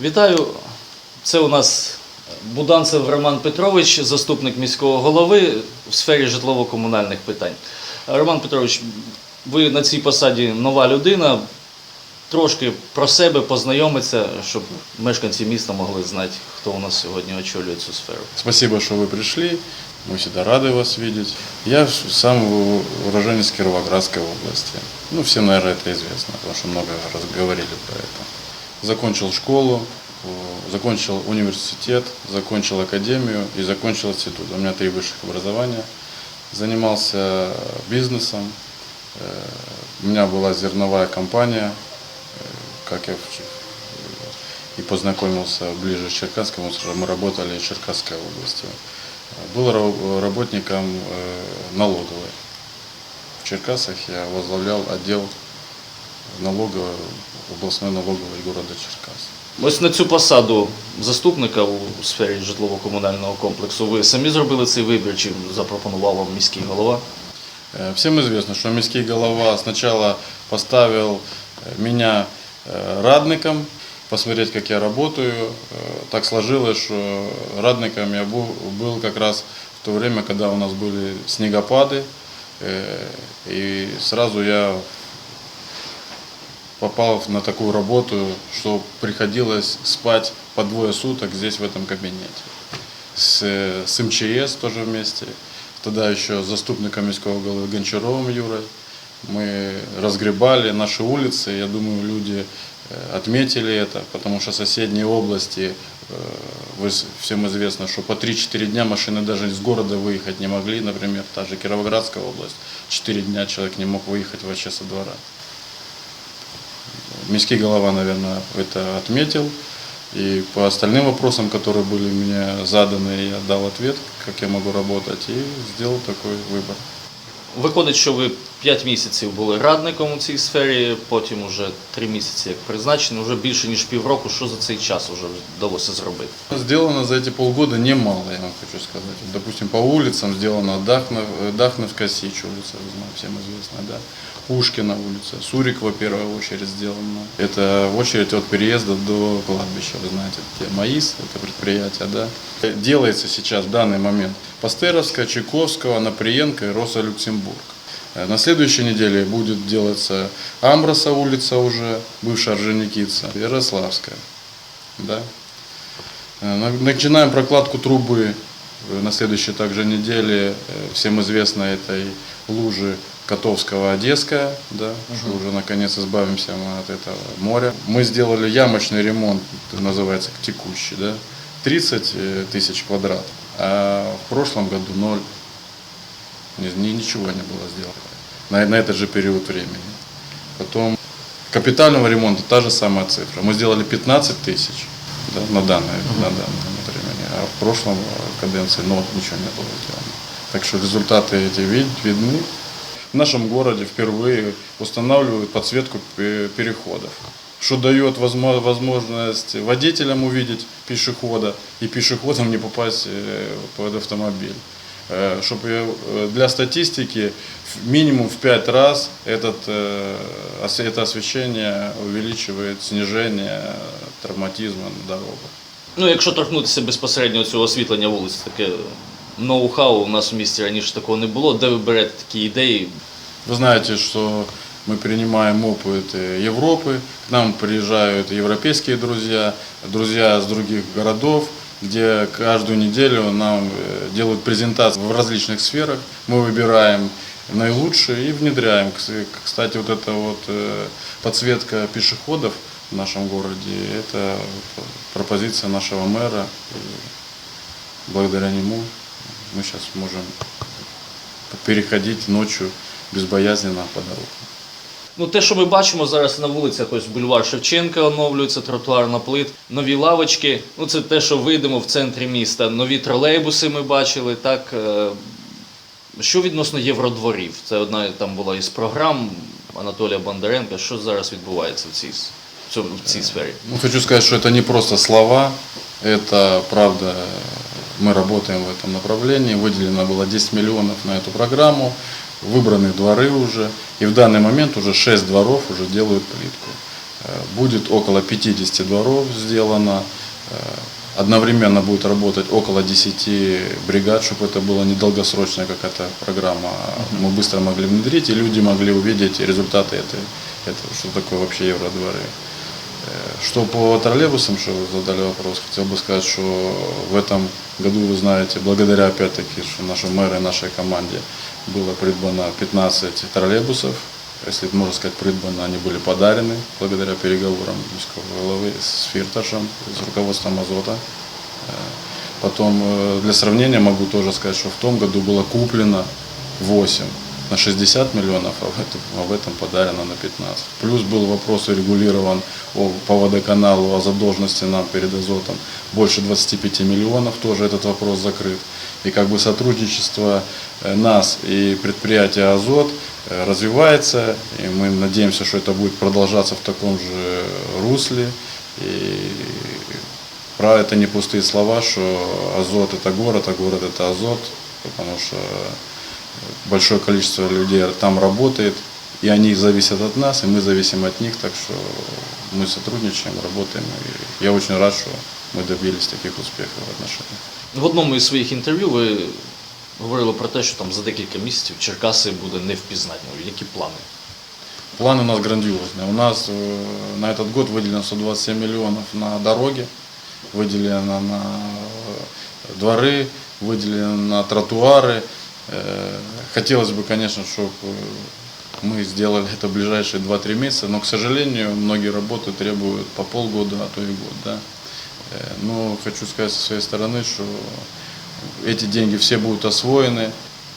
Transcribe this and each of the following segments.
Вітаю. Це у нас Буданцев Роман Петрович, заступник міського голови в сфері житлово-комунальних питань. Роман Петрович, ви на цій посаді нова людина. Трошки про себе познайомитися, щоб мешканці міста могли знати, хто у нас сьогодні очолює цю сферу. Спасибо, что вы пришли. Мы всегда рады вас видеть. Я сам уроженец Кировоградской области. Ну, всем, наверное, это известно, потому что много раз говорили про это. Закончил школу, э, закончил университет, закончил академию и закончил институт. У меня три высших образования. Занимался бизнесом. Э, У меня была зерновая компания, э, как я и познакомился ближе с что мы работали в Черкасской области. Был ра- работником э, налоговой. В Черкасах я возглавлял отдел налоговой, областной налоговой города Черкас. Ось на цю посаду заступника у сфері житлово-комунального комплексу ви самі зробили цей вибір, чи запропонував вам міський голова? Э, Всем известно, что міський голова сначала поставил э, меня э, радником, посмотреть, как я работаю. Э, Так сложилось, что радником я был, был как раз в то время, когда у нас были снегопады. Э, И сразу я попал на такую работу, что приходилось спать по двое суток здесь, в этом кабинете. С, э, с МЧС тоже вместе. Тогда еще заступником міського головы Гончаровым Юрой. Мы разгребали наши улицы. Я думаю, люди э, отметили это, потому что соседние области, э, всем известно, что по 3-4 дня машины даже из города выехать не могли. Например, та же Кировоградская область. 4 дня человек не мог выехать вообще со двора. Міський голова, наверное, это отметил. И по остальным вопросам, которые были мне заданы, я дал ответ, как я могу работать, и сделал такой выбор. Виходить, що ви 5 місяців були радником у цій сфері, потім уже 3 місяці як призначені, вже більше ніж півроку. Що за цей час вже вдалося зробити? Сделано за эти полгода немало, я вам хочу сказать. Вот, Допустим, по улицам сделано Дахнов, э, Дахновская Сечь улица, вы знаете, всем известная, да. Пушкина улица, Сурикова в первую очередь сделано. Это в очередь от переезда до кладбища, вы знаете, где МАИС, это предприятие, да. Делается сейчас в данный момент Пастеровская, Чайковского, Наприенко и Роса Люксембург. Э, на следующей неделе будет делаться Амброса улица уже, бывшая Орджоникидзе, Ярославская. Да. Э, начинаем прокладку трубы э, на следующей также неделе всем известно этой лужи Котовского Одесская, да, угу. что уже наконец избавимся мы от этого моря. Мы сделали ямочный ремонт, называется текущий, да, 30 тысяч квадрат, а в прошлом году 0 ничего не было сделано на, на этот же период времени. Потом капитального ремонта та же самая цифра. Мы сделали 15 тысяч да, на данное, на данное времени, а в прошлом э, каденции ну, ничего не было сделано. Так что результаты эти вид- видны. В нашем городе впервые устанавливают подсветку пе- переходов, что дает возмо- возможность водителям увидеть пешехода и пешеходам не попасть э, под автомобиль. Чтобы для статистики в- минимум в 5 раз этот, э, ос- это освещение увеличивает снижение травматизма на дорогах. Ну, якщо торкнутися безпосередньо цього освітлення вулиць, таке ноу-хау у нас в місті раніше такого не було. Де ви берете такі ідеї? Вы знаете, что мы принимаем опыт э, Европы, к нам приезжают европейские друзья, друзья из других городов, где каждую неделю нам э, делают презентации в различных сферах. Мы выбираем наилучшие и внедряем. Кс- Кстати, вот эта вот э, подсветка пешеходов в нашем городе, это пропозиция нашего мэра. И благодаря нему мы сейчас можем переходить ночью безбоязненно по дорогам. Ну, те, що ми бачимо зараз на вулицях, ось бульвар Шевченка оновлюється, тротуарна плит, нові лавочки. Ну, це те, що вийдемо в центрі міста. Нові тролейбуси ми бачили. Так е, що відносно євродворів? Це одна там була із програм Анатолія Бондаренка. Що зараз відбувається в цій, с- в цьому- в цій сфері? Ну, хочу сказать, что это не просто слова, это правда, мы работаем в этом направлении, выделено было 10 миллионов на эту программу, Выбраны дворы уже, и в данный момент уже 6 дворов уже делают плитку. Будет около 50 дворов сделано. Э, Одновременно будет работать около 10 бригад, чтобы это была недолгосрочная какая-то программа. Мы быстро могли внедрить, и люди могли увидеть результаты этой, этого, что такое вообще евродворы. Э, Что по троллейбусам, что вы задали вопрос, хотел бы сказать, что в этом году, вы знаете, благодаря опять-таки нашей мэру и нашей команде было придбано 15 троллейбусов. Если можно сказать, придбано, они были подарены благодаря переговорам головы с Фирташем, с руководством Азота. Э, Потом, э, для сравнения, могу тоже сказать, что в том году было куплено 8 на 60 миллионов, а а в этом подарено на 15. Плюс был вопрос урегулирован по водоканалу о задолженности нам перед Азотом больше 25 миллионов, тоже этот вопрос закрыт. И как бы сотрудничество э, нас и предприятия Азот э, развивается, и мы надеемся, что это будет продолжаться в таком же русле. И про это не пустые слова, что Азот это город, а город это Азот, потому что большое количество людей там работает, и они зависят от нас, и мы зависим от них, так что мы сотрудничаем, работаем, и я очень рад, что мы добились таких успехов в отношениях. В одному із своїх інтерв'ю ви говорили про те, що там за декілька місяців Черкаси буде невпізнатною. Які плани? План у нас грандиозный. У нас э, на этот год выделено 127 миллионов на дороги, выделено на э, дворы, выделено на тротуары. Э, Хотелось бы, конечно, чтобы мы сделали это в ближайшие 2-3 месяца, но, к сожалению, многие работы требуют по полгода, а то и год. Да? Э, Но хочу сказать со своей стороны, что эти деньги все будут освоены.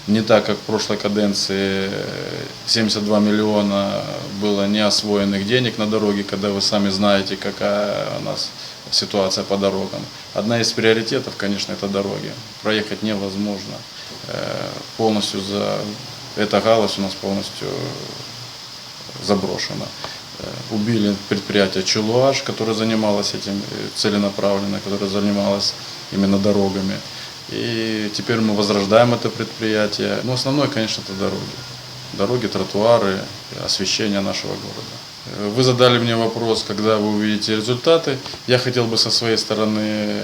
Не так, как в прошлой каденции э, 72 миллиона было неосвоенных денег на дороге, когда вы сами знаете, какая у нас ситуация по дорогам. Одна из приоритетов, конечно, это дороги. Проехать невозможно. Э, Полностью за... Эта галузь у нас полностью заброшена. Э, Убили предприятие Челуаш, которое занималось этим э, целенаправленно, которое занималось именно дорогами. И теперь мы возрождаем это предприятие. Но основное, конечно, это дороги. Дороги, тротуары, освещение нашего города. Вы задали мне вопрос, когда вы увидите результаты. Я хотел бы со своей стороны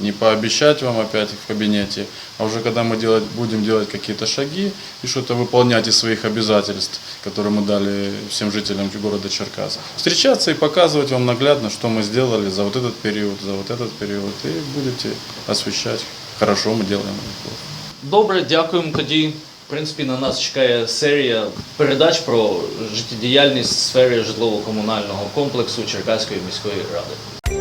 не пообещать вам опять в кабинете, а уже когда мы делать, будем делать какие-то шаги и что-то выполнять из своих обязательств, которые мы дали всем жителям города Черкас. Встречаться и показывать вам наглядно, что мы сделали за вот этот период, за вот этот период, и будете освещать, хорошо мы делаем или плохо. Добре, дякуємо тоді. В принципі, на нас чекає серія передач про життєдіяльність в сфері житлово-комунального комплексу Черкаської міської ради.